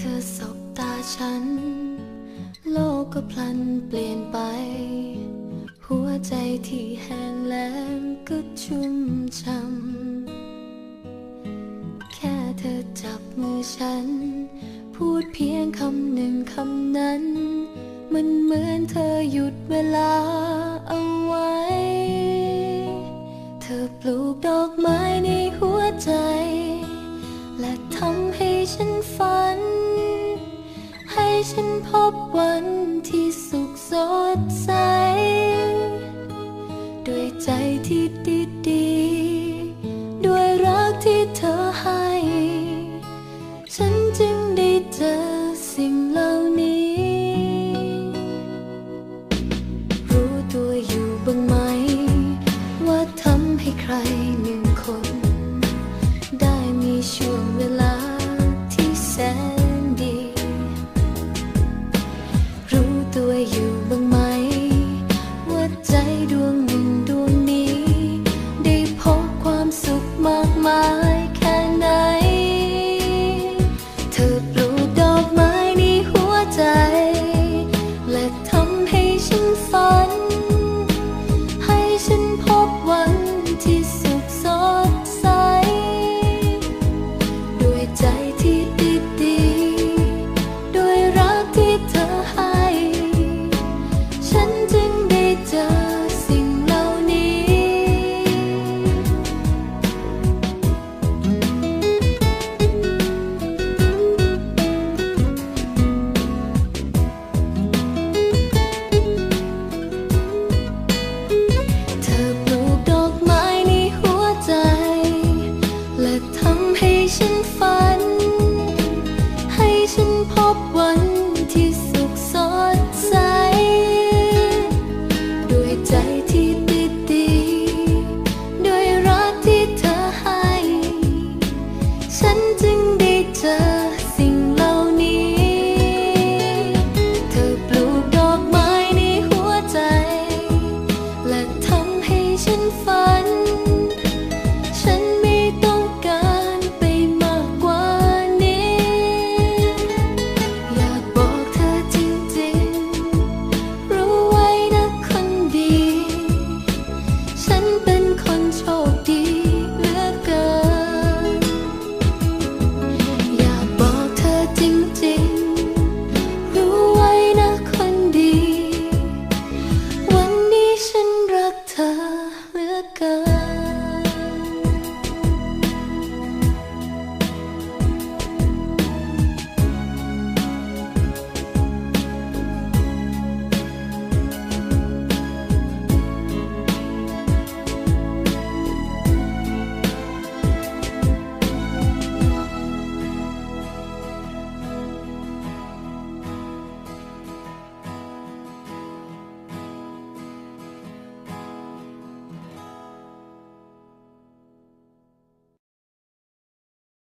ธอสบตาฉัน โลกก็พลันเปลี่ยนไป หัวใจที่แห้งแล้งก็ชุ่มช่ำแค่เธอจับมือฉัน พูดเพียงคำหนึ่งคำนั้น มันเหมือนเธอหยุดเวลาเอาไว้ เธอปลูกดอกไม้ในหัวใจและทำให้ฉันฝัน ฉันพบวันที่สุขสดใส